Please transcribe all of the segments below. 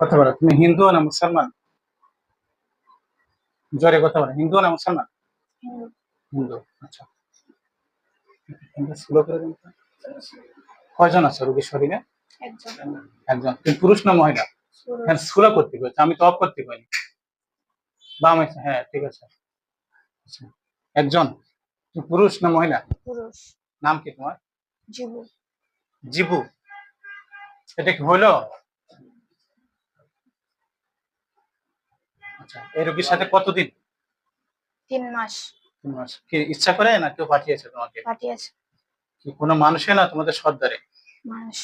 কথা বলো তুমি হিন্দু না মুসলমান? জোরে কথা বলো হিন্দু না মুসলমান? হিন্দু আচ্ছা। স্লো করে দিন কয়জন আছে রোগীর শরীরে? একজন। তুমি পুরুষ না মহিলা? হ্যাঁ স্কুল করতে হয়েছে আমি তো অফ করতে পারি বাম আছে হ্যাঁ ঠিক আছে। আচ্ছা, একজন? তুমি পুরুষ না মহিলা? পুরুষ। নাম কি তোমার? জীবু। জিবু। এটা কি হইল আচ্ছা এই রোগীর সাথে কতদিন? তিন মাস। তিন মাস। কি ইচ্ছা করে না কেউ পাঠিয়েছে তোমাকে? পাঠিয়েছে। কি কোনো মানুষে না তোমাদের সর্দারে? মানুষ।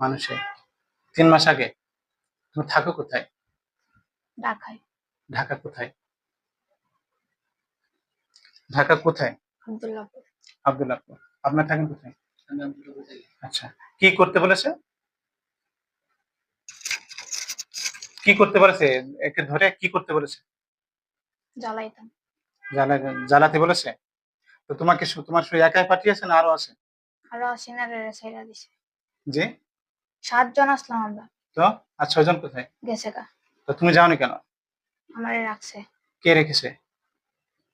মানুষে। তিন মাস আগে? তুমি থাকো কোথায়? ঢাকায়। ঢাকা কোথায়? ঢাকা কোথায়? আবদুল্লাপুর আব্দুল্লাহপুর। আপনার থাকেন কোথায়? আচ্ছা কি করতে বলেছে? কি করতে বলেছে? একে ধরে কি করতে বলেছে? জ্বালাইতাম। জ্বালা জ্বালাতে বলেছে? তো তোমাকে তোমার শুধু একাই পাঠিয়েছে না আরও আছে? আরও সিনারের সাইডা দিছে। জি? সাতজন আসলাম আমরা। তো আর ছয়জন কোথায়? গেছে গা। তো তুমি যাওনি কেন? আমারে রাখছে। কে রেখেছে?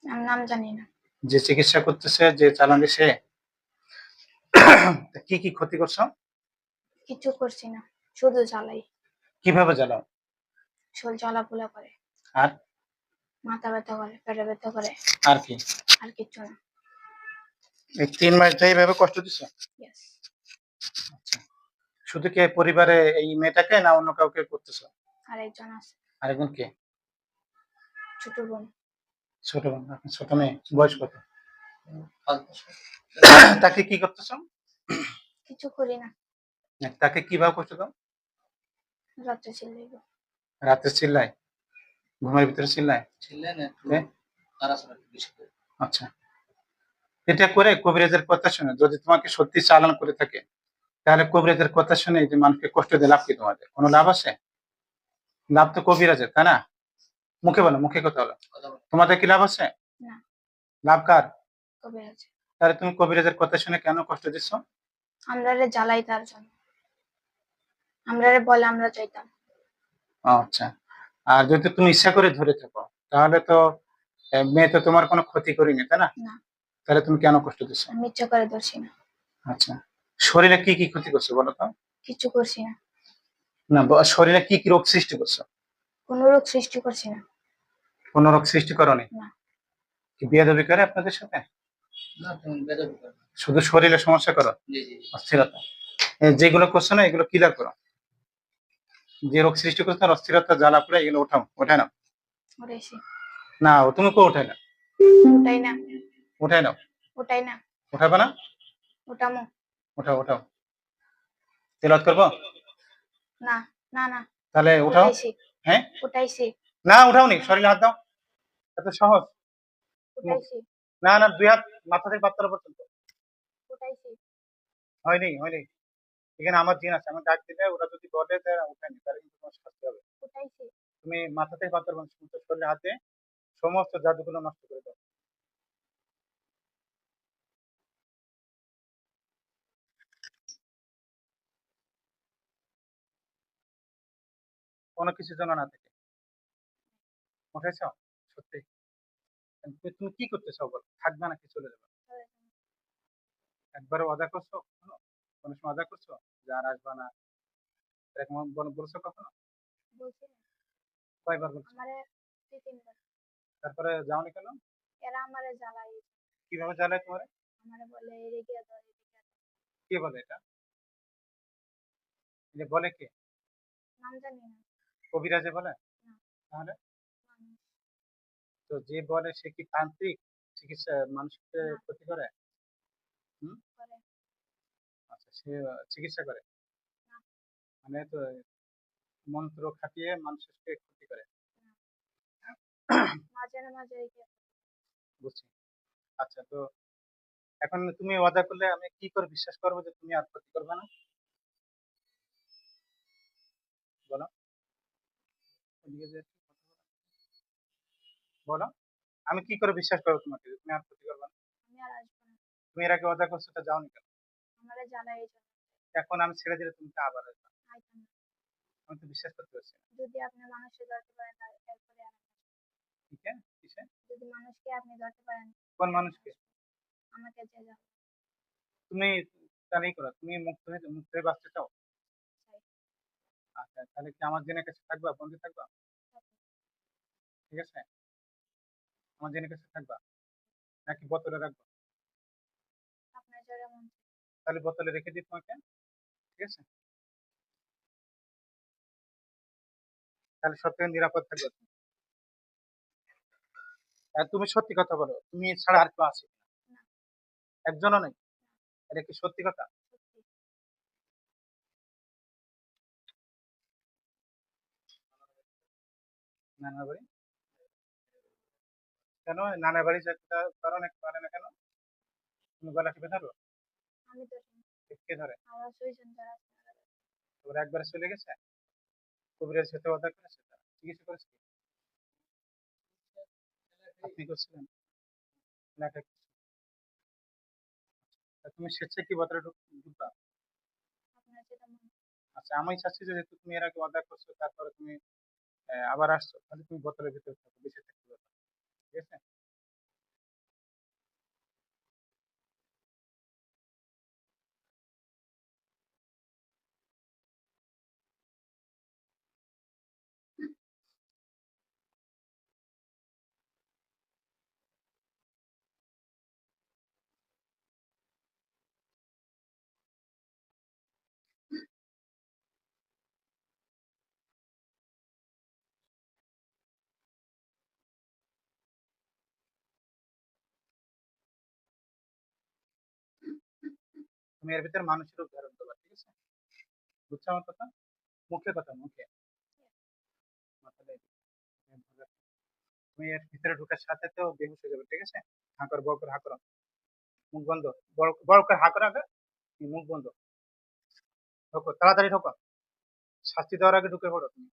আমি নাম জানি না। যে চিকিৎসা করতেছে যে চালান সে? তা কি কি ক্ষতি করছ? কিছু করছি না। শুধু জ্বালাই। কীভাবে জ্বালাও? শোল জ্বালা পোলা করে। আর? মাথা ব্যথা করে পেটে ব্যথা করে। আর কি? আর কিচ্ছু না। এই তিন মাস ধরে এইভাবে কষ্ট দিছো. আচ্ছা। শুধু কি পরিবারে এই মেয়েটাকে না অন্য কাউকে করতেছো? আর একজন আছে। আরেকজন কে? ছোট বোন। ছোট বোন আপনার ছোট মেয়ে। বয়স কত? তাকে কি করতেছো? কিছু করি না। তাকে কীভাবে কষ্ট দাও? রাত্রে চিল্লাইব রাতে চিল্লায়? ঘুমের ভিতরে চিল্লায়। আচ্ছা। এটা করে কবিরাজের কথা শুনে যদি তোমাকে সত্যি চালান করে থাকে তাহলে কবিরাজের কথা শুনে যে মানুষকে কষ্ট দিয়ে লাভ কি তোমাদের? কোনো লাভ আছে? লাভ তো কবিরাজের তাই না? মুখে বলো মুখে কথা বলো। তোমাদের কি লাভ আছে? লাভ কার? তাহলে তুমি কবিরাজের কথা শুনে কেন কষ্ট দিচ্ছ? আমরা জ্বালাই তার জন্য। আমরা বলে আমরা চাইতাম। আচ্ছা। আর যদি তুমি ইচ্ছা করে ধরে থাকো তাহলে তো মেয়ে তো তোমার কোনো ক্ষতি করিনি তাই না? না। তাহলে তুমি কেন কষ্ট দিচ্ছ? আমি ইচ্ছা করে ধরছি না। আচ্ছা। শরীরে কি কি ক্ষতি করছ বলো তো? কিছু করছি না। না ব- শরীরে কি কি রোগ সৃষ্টি করছ? কোনো রোগ সৃষ্টি করছি না। কোন রোগ সৃষ্টি করনি? না। কি বিয়ে দাবি করে আপনাদের সাথে? শুধু শরীরে সমস্যা করো? জি, জি, জি। অস্থিরতা। যেগুলো করছ না এগুলো ক্লিয়ার করো। যে রোগ সৃষ্টি করছে না অস্থিরতা জ্বালা পড়ে এগুলো ওঠাও ওঠাই ওটাইছি না ও তুমি কো ওঠাই না। ওটাই না। উঠাই নাও। ওটাই না। উঠাবে না? ওটামো উঠাও উঠাও তেলাওয়াত করব? না না না। তাহলে উঠাও হ্যাঁ? ওটাইছি না উঠাওনি শরীরে হাত দাও। এত সহজ। না না দুই হাত মাথা থেকে পাত্র পর্যন্ত ওটাইছি হয়নি হয়নি। এখানে আমার জিন আছে আমার ডাক দিলে ওরা যদি বলে যে কিন্তু তোমার শাস্তি হবে। তুমি মাথা থেকে পাত্র পর্যন্ত সমস্ত শরীরে হাতে সমস্ত জাদুগুলো নষ্ট করে দাও। কোনো কিছু যেন না থাকে। উঠেছ? সত্যি। তুমি তুমি কি করতে চাও বলো? থাকবে নাকি চলে যাবে? একবারও অদা করছ? কোনো অদা করছ? যে আর আসবা না। এরকম বলছো কখনো? কয়বার বলছো? তারপরে যাওনি কেন? এরা আমারে কীভাবে জ্বালায় তোমার? আমারে বলে এদিকে। কে বলে এটা? যে বলে কে? নাম জানি না। কবিরাজে বলে? তাহলে? তো যে বলে সে কি তান্ত্রিক? চিকিৎসা মানুষকে ক্ষতি করে আচ্ছা সে আহ, চিকিৎসা করে। মানে তো মন্ত্র খাটিয়ে মানুষকে ক্ষতি করে। মাঝে বুঝছি। আচ্ছা তো এখন তুমি ওয়াদা করলে আমি কি করে বিশ্বাস করব যে তুমি আর ক্ষতি করবে না? বলো। বলো। আমি কি করে বিশ্বাস করব তোমাকে তুমি আর ক্ষতি করবে না? তুমি এর আগে ওয়াদা করছ তা যাওনি কেন? আমারে এই জন্য। এখন আমি ছেড়ে দিলে তুমি তো আবার আসবে। আমি তো বিশ্বাস করতে পারছি না। যদি আপনি মানুষকে ধরতে পারেন আমি ঠিক আছে কিসে? যদি মানুষকে আপনি ধরতে পারেন কোন মানুষকে? আমাকে যে যা তুমি তাহলে এই করো। তুমি মুক্ত হয়ে মুক্ত হয়ে বাঁচতে চাও? আচ্ছা তাহলে কি আমার জেনের কাছে থাকবা? বন্ধু থাকবা। ঠিক আছে? আমার জেনের কাছে থাকবা? নাকি বোতলে রাখবা? তাহলে বোতলে রেখে দিই তোমাকে ঠিক আছে? তাহলে সব থেকে নিরাপদ থাকবে। আর তুমি সত্যি কথা বলো তুমি ছাড়া আর কেউ আছে একজনও নেই? এটা কি সত্যি কথা? নানা বাড়ি কেন? নানা বাড়ি কারণ না কেন? তুমি গলা টিপে ধরো আমি কে ধরে? আমার সুইজন ধরা। তোর একবারে চলে গেছে? কবিরের সাথে করেছে? তারা চিকিৎসা করেছে কি? আপনি করছিলেন? না এটা কি? তা তুমি স্বেচ্ছায় কি বোতলে ঢুকবা? আচ্ছা আমি চাচ্ছি যে যেহেতু তুমি এর আগে অর্ডার করছ তারপরে তুমি আবার আসছো তাহলে তুমি বোতলের ভিতরে থাকো বেঁচে থাকতে ঠিক আছে? তুমি এর ভিতরে মানুষের রূপ ধারণ করবা, ঠিক আছে? বুঝছ আমার কথা? মুখে কথা, মুখে। তুমি এর ভিতরে ঢোকার সাথে তো বেহুশ হয়ে যাবে, ঠিক আছে? হাঁকর বড় করে হাঁকর মুখ বন্ধ। বড় করে হাঁকর আগে। মুখ বন্ধ। ঢোকো, তাড়াতাড়ি ঢোকো। শাস্তি দেওয়ার আগে ঢুকে পড়ো তুমি।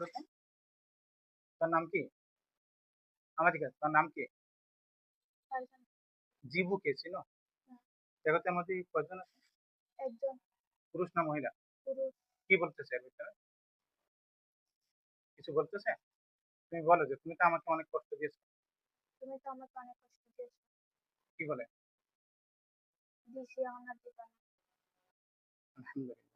তো। তোর নাম কি? আমার দিকে তোর নাম কি? জিবু কে ছিল হুম। জগতের মধ্যে কয়জন আছে? একজন। পুরুষ না মহিলা? কি বলতেছে এর ভিতরে? কিছু বলতেছে? তুমি বলো যে তুমি তো আমাকে অনেক কষ্ট দিয়েছ। তুমি তো আমাকে অনেক কষ্ট দিয়েছ। কি বলে? দিছি আমার দিবা না। আলহামদুলিল্লাহ।